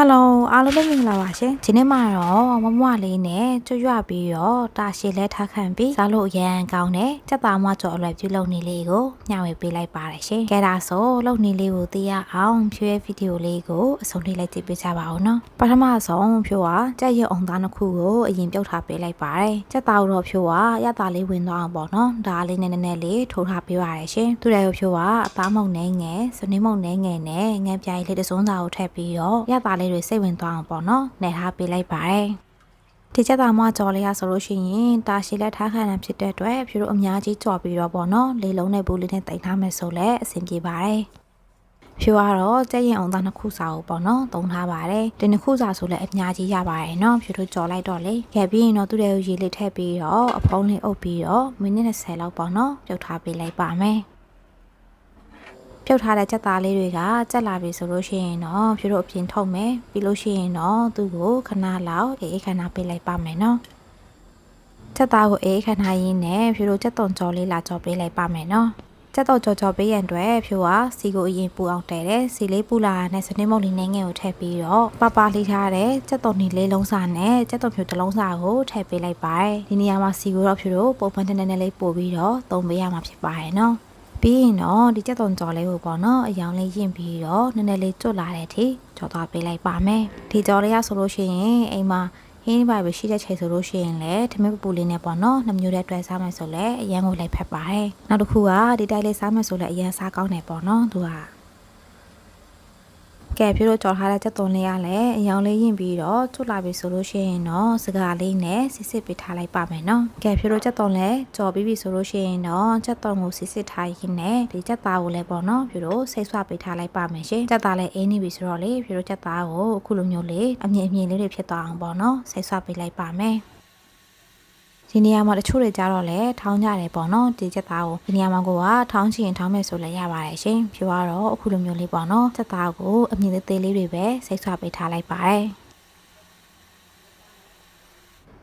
ဟယ်လိုအားလုံးပဲမင်္ဂလာပါရှင်ဒီနေ့မှာတော့မမွလေးနဲ့ကျွတ်ရွပြီးတော့တာရှည်လဲထားခံပြီးစားလို့အရန်ကောင်းတဲ့စက်သားမကြော်အလွယ်ပြုလုပ်နေလေးကိုညှဝေပေးလိုက်ပါတယ်ရှင်ကဲဒါဆိုလုပ်နေလေးကိုသိရအောင်ဖြွေးဗီဒီယိုလေးကိုအဆုံးထိလိုက်ကြည့်ပေးကြပါဦးနော်ပထမဆုံးဖြိုးကကြက်ရုံအောင်သားနှစ်ခုကိုအရင်ပြုတ်ထားပေးလိုက်ပါတယ်စက်သားတော့ဖြိုးကရတာလေးဝင်သွားအောင်ပေါ့နော်ဒါလေးနည်းနည်းလေးထိုးထားပေးပါတယ်ရှင်သူလည်းဖြိုးကအသားမုံနဲ့ငယ်စနေမုံနဲ့ငယ်နဲ့ငန်းပြိုင်လေးတစ်စုံစာကိုထည့်ပြီးတော့ရတာလေးတွေစိတ်ဝင်သွားအောင်ပေါ့နော်နေထားပေးလိုက်ပါတယ်ဒီချက်သားမကြော်လေးရဆိုလို့ရှိရင်တာရှည်လက်ထားခံတာဖြစ်တဲ့အတွက်ဖြူတို့အများကြီးကြော်ပြီးတော့ပေါ့နော်လေလုံးနဲ့ဘူးလေးနဲ့တိတ်ထားမယ်ဆိုလည်းအဆင်ပြေပါတယ်ဖြူကတော့ကြက်ရင်အောင်သားနှစ်ခုစာကိုပေါ့နော်သုံးထားပါတယ်ဒီနှစ်ခုစာဆိုလည်းအများကြီးရပါတယ်နော်ဖြူတို့ကြော်လိုက်တော့လေခဲ့ပြီးရင်တော့သူ့ရဲ့ရေလေးထည့်ပြီးတော့အဖုံးလေးအုပ်ပြီးတော့မိနစ်20လောက်ပေါ့နော်ပြုတ်ထားပေးလိုက်ပါမယ် ပြုတ်ထားတဲ့ချက်သားလေးတွေကကြက်လာပြီဆိုလို့ရှိရင်တော့ဖြူတို့အပြင်ထုတ်မယ်ပြီးလို့ရှိရင်တော့သူ့ကိုခဏလောက်အေးခဏပေးလိုက်ပါမယ်နော်ချက်သားကိုအေးခဏရင်းနဲ့ဖြူတို့ချက်တုံကြော်လေးလာကြော်ပေးလိုက်ပါမယ်နော်ချက်တော့ကြော်ကြော်ပေးရန်အတွက်ဖြူကစီကိုအရင်ပူအောင်တဲတယ်စီလေးပူလာနဲ့စနစ်မုတ်လေးနဲ့ငယ်ကိုထည့်ပြီးတော့ပပလေးထားတဲ့ချက်တုံနေလေးလုံးစာနဲ့ချက်တုံဖြူတစ်လုံးစာကိုထည့်ပေးလိုက်ပါတယ်ဒီနေရာမှာစီကိုတော့ဖြူတို့ပုံမှန်တနေနေလေးပို့ပြီးတော့သုံးပေးရမှာဖြစ်ပါတယ်နော် ပြီးရင်တော့ဒီကြက်သွန်ကြော်လေးကိုပေါ့နော်အယောင်လေးယင့်ပြီးတော့နည်းနည်းလေးကျွတ်လာတဲ့အထိကြော်သွားပေးလိုက်ပါမယ်ဒီကြော်လေးရဆိုလို့ရှိရင်အိမ်မှာဟင်းပါပဲရှိတဲ့ချိန်ဆိုလို့ရှိရင်လည်းထမင်းပူပူလေးနဲ့ပေါ့နော်နှမျိုးတဲ့တွဲစားမယ်ဆိုလည်းအရန်ကိုလိုက်ဖက်ပါတယ်နောက်တစ်ခုကဒီတိုက်လေးစားမယ်ဆိုလည်းအရန်စားကောင်းတယ်ပေါ့နော်သူက ကဲပြလို့ကြော်ထားတဲ့ချက်သွန်လေးရလဲအယောင်လေးရင်ပြီးတော့ကျွတ်လာပြီဆိုလို့ရှိရင်တော့စကားလေးနဲ့စစ်စစ်ပေးထားလိုက်ပါမယ်နော်ကဲပြလို့ချက်သွန်လဲကြော်ပြီးပြီဆိုလို့ရှိရင်တော့ချက်သွန်ကိုစစ်စစ်ထားရင်းနဲ့ဒီချက်သားကိုလည်းပေါ့နော်ပြလို့ဆိတ်ဆွပေးထားလိုက်ပါမယ်ရှင်ချက်သားလည်းအင်းနေပြီဆိုတော့လေပြလို့ချက်သားကိုအခုလိုမျိုးလေးအမြင်အမြင်လေးတွေဖြစ်သွားအောင်ပေါ့နော်ဆိတ်ဆွပေးလိုက်ပါမယ် ဒီနေရာမှာတချို့တွေကြတော့လဲထောင်းကြတယ်ပေါ့နော်ဒီချက်သားကိုဒီနေရာမှာကိုကထောင်းချင်ထောင်းမယ်ဆိုလည်းရပါတယ်ရှင်ဖြေတော့အခုလိုမျိုးလေးပေါ့နော်ချက်သားကိုအမြင်သေးသေးလေးတွေပဲစိတ်ဆွပေးထားလိုက်ပါတယ်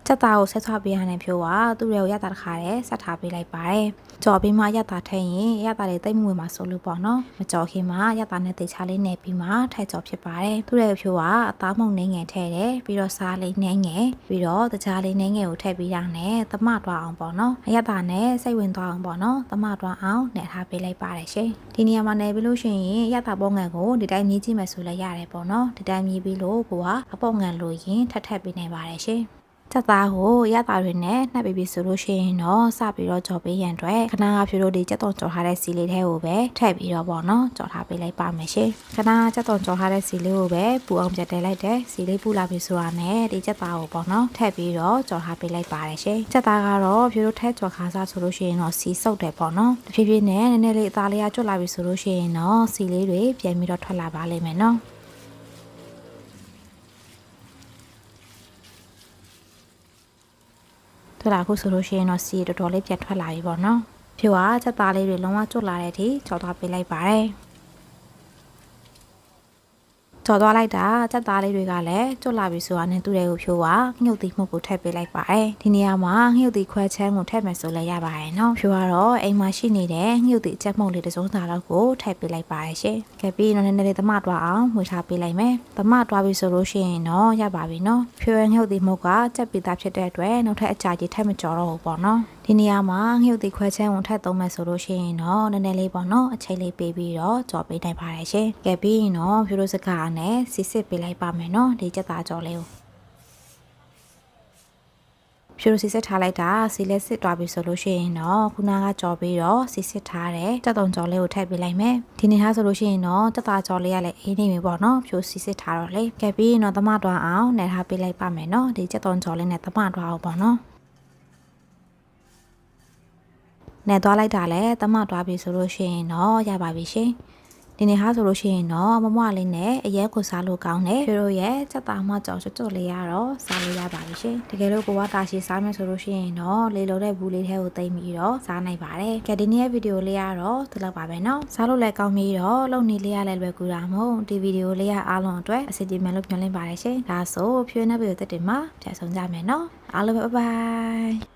ချက်သားကိုဆက်ဆွပေးရတဲ့ဖြိုးကသူ့ရဲ့ရတာတစ်ခါတည်းဆက်ထားပေးလိုက်ပါတယ်ကြော်ပြီးမှရတာထည့်ရင်ရတာတွေတိတ်မဝင်မှာဆိုလို့ပေါ့နော်မကြော်ခင်မှာရတာနဲ့တေချာလေးနဲ့ပြီးမှထိုက်ကြော်ဖြစ်ပါတယ်သူ့ရဲ့ဖြိုးကအသားမုံနှင်းငယ်ထည့်တယ်ပြီးတော့စားလေးနှင်းငယ်ပြီးတော့တကြားလေးနှင်းငယ်ကိုထည့်ပြီးရနဲ့သမတွားအောင်ပေါ့နော်ရတာနဲ့စိတ်ဝင်သွားအောင်ပေါ့နော်သမတွားအောင်နဲ့ထားပေးလိုက်ပါတယ်ရှင်ဒီနေရာမှာနေပြီးလို့ရှိရင်ရတာပေါငန်ကိုဒီတိုင်းမြည်ကြည့်မယ်ဆိုလည်းရတယ်ပေါ့နော်ဒီတိုင်းမြည်ပြီးလို့ကိုကအပေါငန်လို့ရင်ထပ်ထပ်ပေးနိုင်ပါတယ်ရှင် ချက်သားကိုရတာတွေနဲ့နှက်ပြီးပြီဆိုလို့ရှိရင်တော့စပြီးတော့ကြော်ပေးရန်အတွက်ခဏကဖြူတို့ဒီချက်သွန်ကြော်ထားတဲ့စီလေးထဲကိုပဲထည့်ပြီးတော့ပေါ့နော်ကြော်ထားပေးလိုက်ပါမယ်ရှင်ခဏချက်သွန်ကြော်ထားတဲ့စီလေးကိုပဲပူအောင်ပြတ်တဲလိုက်တယ်စီလေးပူလာပြီဆိုတာနဲ့ဒီချက်သားကိုပေါ့နော်ထည့်ပြီးတော့ကြော်ထားပေးလိုက်ပါတယ်ရှင်ချက်သားကတော့ဖြူတို့ထဲကြော်ခါစားဆိုလို့ရှိရင်တော့စီစုပ်တယ်ပေါ့နော်တဖြည်းဖြည်းနဲ့နည်းနည်းလေးအသားလေးကကျွတ်လာပြီဆိုလို့ရှိရင်တော့စီလေးတွေပြန်ပြီးတော့ထွက်လာပါလိမ့်မယ်နော် ထွက်လာခုဆိုလို့ရှိရင်တော့စီတော်တော်လေးပြတ်ထွက်လာပြီပေါ့နော်ဖြူကချက်သားလေးတွေလုံးဝကျွတ်လာတဲ့အထိကြော်သွားပေးလိုက်ပါတယ် ကြော်သွားလိုက်တာချက်သားလေးတွေကလည်းကျွတ်လာပြီဆိုတာနဲ့သူ့တွေကိုဖြိုးကငှုတ်သီးမှုကိုထည့်ပေးလိုက်ပါတယ်ဒီနေရာမှာငှုတ်သီးခွဲချမ်းကိုထည့်မယ်ဆိုလည်းရပါတယ်နော်ဖြိုးကတော့အိမ်မှာရှိနေတဲ့ငှုတ်သီးအချက်မှုန့်လေးတစ်စုံစာလောက်ကိုထည့်ပေးလိုက်ပါတယ်ရှင်ကဲပြီးတော့နည်းနည်းလေးသမတွားအောင်မှွေထားပေးလိုက်မယ်သမတွားပြီဆိုလို့ရှိရင်တော့ရပါပြီနော်ဖြိုးရဲ့ငှုတ်သီးမှုကချက်ပြီးသားဖြစ်တဲ့အတွက်နောက်ထပ်အကြာကြီးထည့်မကြော်တော့ဘူးပေါ့နော် ဒီနေရာမှာငှုတ်သီးခွဲချမ်းကိုထည့်သုံးမယ်ဆိုလို့ရှိရင်တော့နည်းနည်းလေးပေါ့နော်အချိန်လေးပေးပြီးတော့ကြော်ပေးနိုင်ပါတယ်ရှင်ကဲပြီးရင်တော့ဖြိုးတို့စကားနဲ့စစ်စစ်ပေးလိုက်ပါမယ်နော်ဒီချက်သားကြော်လေးကိုဖြူစီစစ်ထားလိုက်တာစီလက်စစ်တွားပြီဆိုလို့ရှိရင်တော့ခုနကကြော်ပြီးတော့စီစစ်ထားတဲ့တက်တုံကြော်လေးကိုထည့်ပေးလိုက်မယ်ဒီနေ့ဟာဆိုလို့ရှိရင်တော့တက်တာကြော်လေးကလည်းအေးနေပြီပေါ့နော်ဖြူစီစစ်ထားတော့လေကဲပြီးရင်တော့သမတွားအောင်နယ်ထားပေးလိုက်ပါမယ်နော်ဒီချက်တုံကြော်လေးနဲ့သမတွားအောင်ပေါ့နော် နဲ့သွားလိုက်တာလဲသမသွားပြီဆိုလို့ရှိရင်တော့ရပါပြီရှင်ဒီနေ့ဟာဆိုလို့ရှိရင်တော့မမလေးနဲ့အရဲကိုစားလို့ကောင်းတယ်ဖြိုးတို့ရဲ့စက်သားမကြော်ချွတ်ချွတ်လေးရတော့စားလို့ရပါပြီရှင်တကယ်လို့ကိုကတာရှည်စားမယ်ဆိုလို့ရှိရင်တော့လေလိုတဲ့ဘူးလေးထဲကိုသိမ့်ပြီးတော့စားနိုင်ပါတယ်ကဲဒီနေ့ရဲ့ဗီဒီယိုလေးကတော့ဒီလောက်ပါပဲเนาะစားလို့လည်းကောင်းပြီးတော့လုံနေလေးရလည်းလွယ်ကူတာမဟုတ်ဒီဗီဒီယိုလေးကအားလုံးအတွက်အစီအမံလို့ပြောလင်းပါတယ်ရှင်ဒါဆိုဖြိုးနေပြီတဲ့တင်မှာပြန်ဆောင်ကြမယ်เนาะအားလုံးပဲဘိုင်